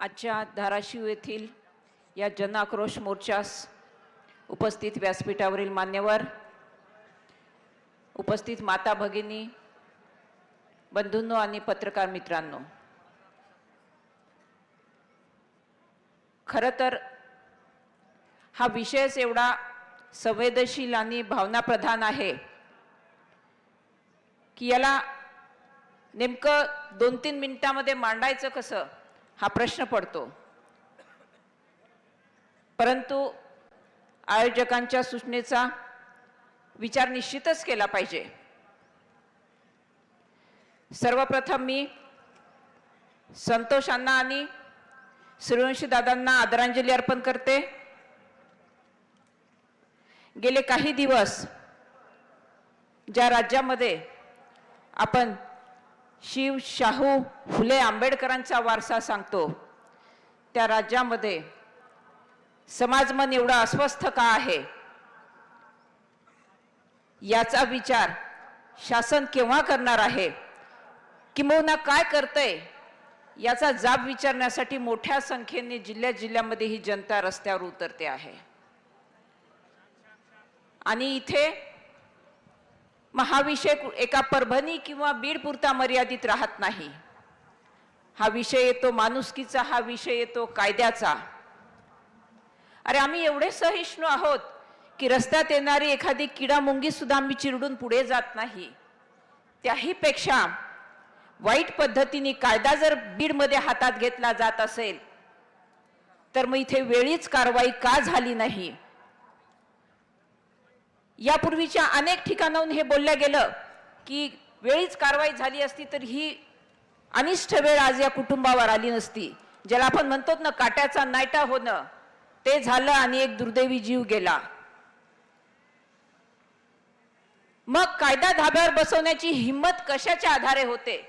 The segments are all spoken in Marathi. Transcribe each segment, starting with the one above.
आजच्या धाराशिव येथील या जनाक्रोश मोर्चास उपस्थित व्यासपीठावरील मान्यवर उपस्थित माता भगिनी बंधूंनो आणि पत्रकार मित्रांनो खरं तर हा विषयच एवढा संवेदनशील आणि भावनाप्रधान आहे की याला नेमकं दोन तीन मिनिटामध्ये मांडायचं कसं? हा प्रश्न पडतो. परंतु आयोजकांच्या सूचनेचा विचार निश्चितच केला पाहिजे. सर्वप्रथम मी संतोषांना आणि सूर्यवंशी दादांना आदरांजली अर्पण करते. गेले काही दिवस ज्या राज्यामध्ये आपण शिव शाहू फुले आंबेडकरांचा वारसा सांगतो. त्या राज्यामध्ये समाजमन एवढा अस्वस्थ का आहे? याचा विचार शासन केव्हा करणार आहे? किंबहुना काय करतंय? याचा जाब विचारण्यासाठी मोठ्या संख्येने जिल्ह्या जिल्ह्यामध्ये ही जनता रस्त्यावर उतरते आहे. आणि इथे मग हा विषय एका परभणी किंवा बीड पुरता मर्यादित राहत नाही. हा विषय येतो माणुसकीचा हा विषय येतो कायद्याचा. अरे आम्ही एवढे सहिष्णू आहोत की रस्त्यात येणारी एखादी किडा मुंगी सुद्धा आम्ही चिरडून पुढे जात नाही. त्याही पेक्षा वाईट पद्धतीने कायदा जर बीडमध्ये हातात घेतला जात असेल तर मग इथे वेळीच कारवाई का झाली नाही? यापूर्वीच्या अनेक ठिकाणाहून हे बोललं गेलं की वेळीच कारवाई झाली असती तर ही अनिष्ट वेळ आज या कुटुंबावर आली नसती. ज्याला आपण म्हणतो ना काट्याचा नायटा होणं ते झालं आणि एक दुर्दैवी जीव गेला. मग कायदा धाब्यावर बसवण्याची हिंमत कशाच्या आधारे होते?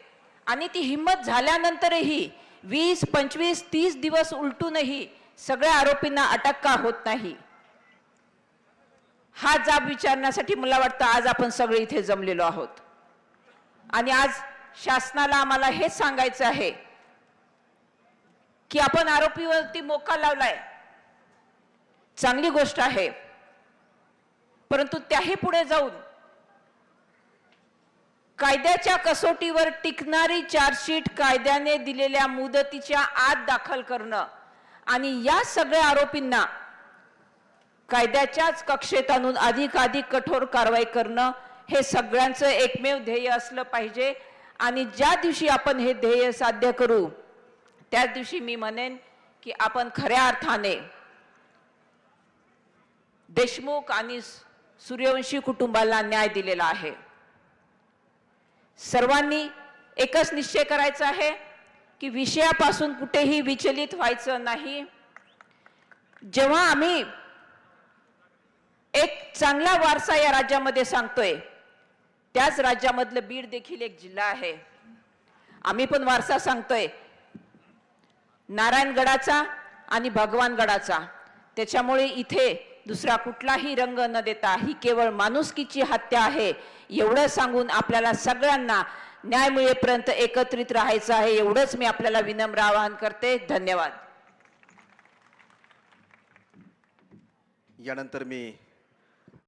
आणि ती हिंमत झाल्यानंतरही वीस पंचवीस तीस दिवस उलटूनही सगळ्या आरोपींना अटक का होत नाही? हा जाब विचारण्यासाठी मला वाटतं आज आपण सगळे इथे जमलेलो आहोत. आणि आज शासनाला आम्हाला हेच सांगायचं आहे की आपण आरोपीवरती मोका लावलाय. चांगली गोष्ट आहे. परंतु त्याही पुढे जाऊन कायद्याच्या कसोटीवर टिकणारी चार्जशीट कायद्याने दिलेल्या मुदतीच्या आत दाखल करणं आणि या सगळ्या आरोपींना कायद्याच्याच कक्षेत आणून अधिकाधिक कठोर कारवाई करणं हे सगळ्यांचं एकमेव ध्येय असलं पाहिजे. आणि ज्या दिवशी आपण हे ध्येय साध्य करू त्याच दिवशी मी म्हणेन की आपण खऱ्या अर्थाने देशमुख आणि सूर्यवंशी कुटुंबाला न्याय दिलेला आहे. सर्वांनी एकच निश्चय करायचा आहे की विषयापासून कुठेही विचलित व्हायचं नाही. जेव्हा आम्ही एक चांगला वारसा या राज्यामध्ये सांगतोय. त्याच राज्यामधलं बीड देखील एक जिल्हा आहे. आम्ही पण वारसा सांगतोय. नारायणगडाचा आणि भगवानगडाचा. त्याच्यामुळे इथे दुसरा कुठलाही रंग न देता ही केवळ माणुसकीची हत्या आहे. एवढं सांगून आपल्याला सगळ्यांना न्याय मिळेपर्यंत एकत्रित राहायचं आहे एवढंच मी आपल्याला विनम्र आवाहन करते. धन्यवाद. यानंतर मी